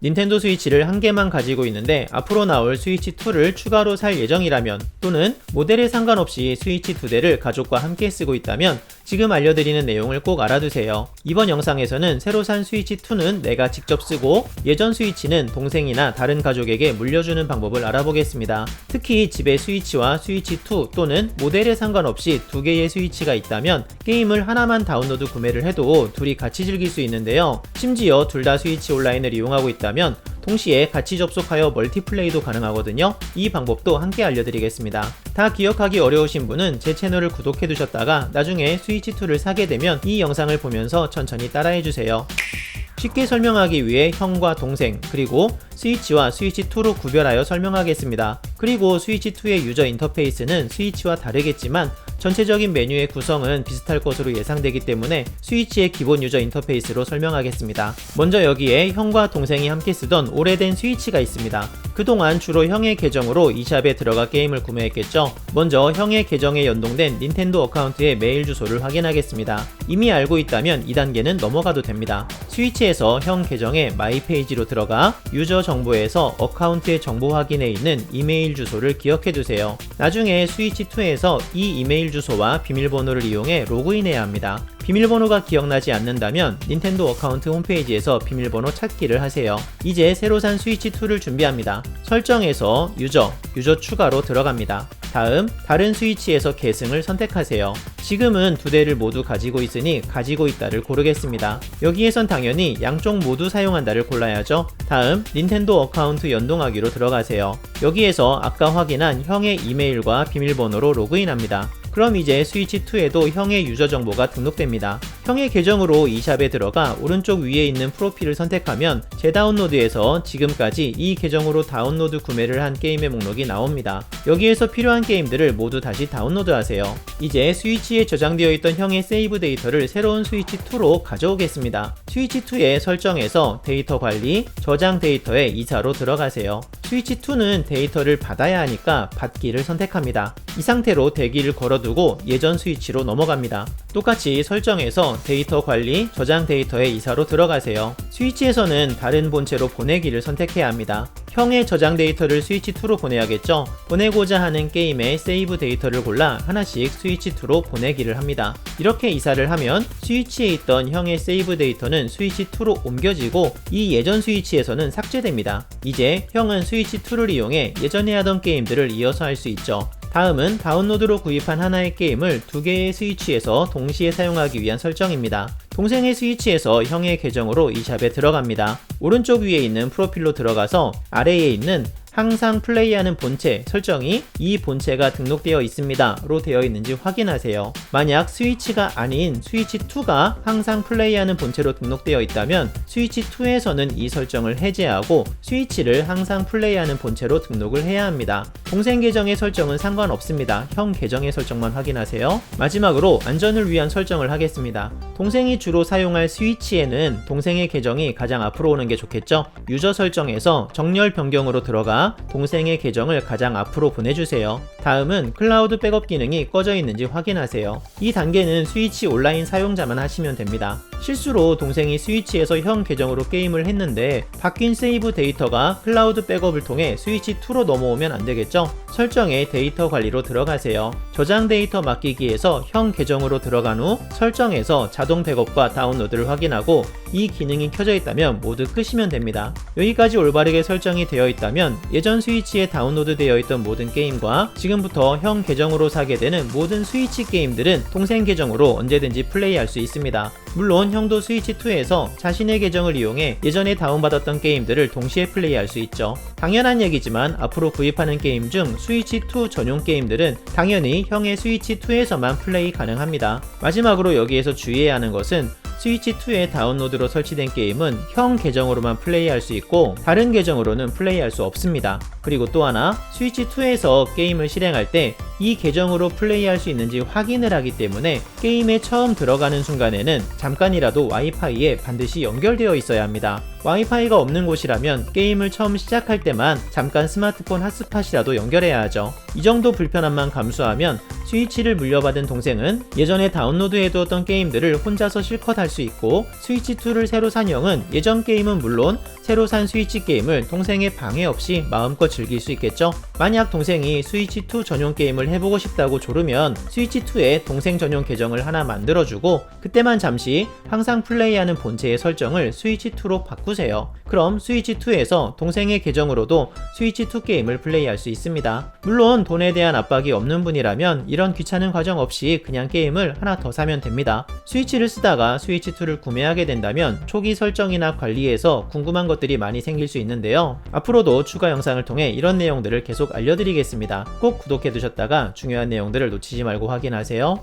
닌텐도 스위치를 한 개만 가지고 있는데 앞으로 나올 스위치 2를 추가로 살 예정이라면 또는 모델에 상관없이 스위치 두 대를 가족과 함께 쓰고 있다면 지금 알려드리는 내용을 꼭 알아두세요. 이번 영상에서는 새로 산 스위치 2는 내가 직접 쓰고 예전 스위치는 동생이나 다른 가족에게 물려주는 방법을 알아보겠습니다. 특히 집에 스위치와 스위치 2 또는 모델에 상관없이 두 개의 스위치가 있다면 게임을 하나만 다운로드 구매를 해도 둘이 같이 즐길 수 있는데요. 심지어 둘 다 스위치 온라인을 이용하고 있다면 동시에 같이 접속하여 멀티플레이도 가능하거든요. 이 방법도 함께 알려드리겠습니다. 다 기억하기 어려우신 분은 제 채널을 구독해 두셨다가 나중에 스위치2를 사게 되면 이 영상을 보면서 천천히 따라해 주세요. 쉽게 설명하기 위해 형과 동생, 그리고 스위치와 스위치2로 구별하여 설명하겠습니다. 그리고 스위치2의 유저 인터페이스는 스위치와 다르겠지만 전체적인 메뉴의 구성은 비슷할 것으로 예상되기 때문에 스위치의 기본 유저 인터페이스로 설명하겠습니다. 먼저 여기에 형과 동생이 함께 쓰던 오래된 스위치가 있습니다. 그동안 주로 형의 계정으로 이 샵에 들어가 게임을 구매했겠죠. 먼저 형의 계정에 연동된 닌텐도 어카운트의 메일 주소를 확인하겠습니다. 이미 알고 있다면 2단계는 넘어가도 됩니다. 스위치에서 형 계정의 마이 페이지로 들어가 유저 정보에서 어카운트의 정보 확인에 있는 이메일 주소를 기억해 두세요. 나중에 스위치2에서 이 이메일 주소와 비밀번호를 이용해 로그인해야 합니다. 비밀번호가 기억나지 않는다면 닌텐도 어카운트 홈페이지에서 비밀번호 찾기를 하세요. 이제 새로 산 스위치2를 준비합니다. 설정에서 유저, 유저 추가로 들어갑니다. 다음 다른 스위치에서 계승을 선택하세요. 지금은 두 대를 모두 가지고 있으니 가지고 있다를 고르겠습니다. 여기에선 당연히 양쪽 모두 사용한다를 골라야죠. 다음 닌텐도 어카운트 연동하기로 들어가세요. 여기에서 아까 확인한 형의 이메일과 비밀번호로 로그인합니다. 그럼 이제 스위치2에도 형의 유저 정보가 등록됩니다. 형의 계정으로 이 샵에 들어가 오른쪽 위에 있는 프로필을 선택하면 재다운로드에서 지금까지 이 계정으로 다운로드 구매를 한 게임의 목록이 나옵니다. 여기에서 필요한 게임들을 모두 다시 다운로드 하세요. 이제 스위치 에 저장되어 있던 형의 세이브 데이터를 새로운 스위치 2로 가져오겠습니다. 스위치 2의 설정에서 데이터 관리, 저장 데이터에 이사로 들어가세요. 스위치 2는 데이터를 받아야 하니까 받기를 선택합니다. 이 상태로 대기를 걸어두고 예전 스위치로 넘어갑니다. 똑같이 설정에서 데이터 관리, 저장 데이터에 이사로 들어가세요. 스위치에서는 다른 본체로 보내기를 선택해야 합니다. 형의 저장 데이터를 스위치2로 보내야겠죠? 보내고자 하는 게임의 세이브 데이터를 골라 하나씩 스위치2로 보내기를 합니다. 이렇게 이사를 하면 스위치에 있던 형의 세이브 데이터는 스위치2로 옮겨지고 이 예전 스위치에서는 삭제됩니다. 이제 형은 스위치2를 이용해 예전에 하던 게임들을 이어서 할 수 있죠. 다음은 다운로드로 구입한 하나의 게임을 두 개의 스위치에서 동시에 사용하기 위한 설정입니다. 동생의 스위치에서 형의 계정으로 이 샵에 들어갑니다. 오른쪽 위에 있는 프로필로 들어가서 아래에 있는 항상 플레이하는 본체 설정이 이 본체가 등록되어 있습니다 로 되어 있는지 확인하세요. 만약 스위치가 아닌 스위치2가 항상 플레이하는 본체로 등록되어 있다면 스위치2에서는 이 설정을 해제하고 스위치를 항상 플레이하는 본체로 등록을 해야 합니다. 동생 계정의 설정은 상관없습니다. 형 계정의 설정만 확인하세요. 마지막으로 안전을 위한 설정을 하겠습니다. 동생이 주로 사용할 스위치에는 동생의 계정이 가장 앞으로 오는 게 좋겠죠? 유저 설정에서 정렬 변경으로 들어가 동생의 계정을 가장 앞으로 보내주세요. 다음은 클라우드 백업 기능이 꺼져 있는지 확인하세요. 이 단계는 스위치 온라인 사용자만 하시면 됩니다. 실수로 동생이 스위치에서 형 계정으로 게임을 했는데 바뀐 세이브 데이터가 클라우드 백업을 통해 스위치 2로 넘어오면 안 되겠죠? 설정에 데이터 관리로 들어가세요. 저장 데이터 맡기기에서 형 계정으로 들어간 후 설정에서 자동 백업과 다운로드를 확인하고 이 기능이 켜져 있다면 모두 끄시면 됩니다. 여기까지 올바르게 설정이 되어 있다면 예전 스위치에 다운로드 되어 있던 모든 게임과 지금 부터 형 계정으로 사게 되는 모든 스위치 게임들은 동생 계정으로 언제든지 플레이할 수 있습니다. 물론 형도 스위치2에서 자신의 계정을 이용해 예전에 다운받았던 게임들을 동시에 플레이할 수 있죠. 당연한 얘기지만 앞으로 구입하는 게임 중 스위치2 전용 게임들은 당연히 형의 스위치2에서만 플레이 가능합니다. 마지막으로 여기에서 주의해야 하는 것은 스위치2에 다운로드로 설치된 게임은 형 계정으로만 플레이할 수 있고 다른 계정으로는 플레이할 수 없습니다. 그리고 또 하나 스위치2에서 게임을 실행할 때 이 계정으로 플레이할 수 있는지 확인을 하기 때문에 게임에 처음 들어가는 순간에는 잠깐이라도 와이파이에 반드시 연결되어 있어야 합니다. 와이파이가 없는 곳이라면 게임을 처음 시작할 때만 잠깐 스마트폰 핫스팟이라도 연결해야 하죠. 이 정도 불편함만 감수하면 스위치를 물려받은 동생은 예전에 다운로드해두었던 게임들을 혼자서 실컷 할수 있고 스위치2를 새로 산 형은 예전 게임은 물론 새로 산 스위치 게임을 동생의 방해 없이 마음껏 즐길 수 있겠죠. 만약 동생이 스위치2 전용 게임을 해보고 싶다고 조르면 스위치2에 동생 전용 계정을 하나 만들어주고 그때만 잠시 항상 플레이하는 본체의 설정을 스위치2로 바꾸세요. 그럼 스위치2에서 동생의 계정으로도 스위치2 게임을 플레이할 수 있습니다. 물론 돈에 대한 압박이 없는 분이라면 이런 귀찮은 과정 없이 그냥 게임을 하나 더 사면 됩니다. 스위치를 쓰다가 스위치 2를 구매하게 된다면 초기 설정이나 관리에서 궁금한 것들이 많이 생길 수 있는데요. 앞으로도 추가 영상을 통해 이런 내용들을 계속 알려드리겠습니다. 꼭 구독해 두셨다가 중요한 내용들을 놓치지 말고 확인하세요.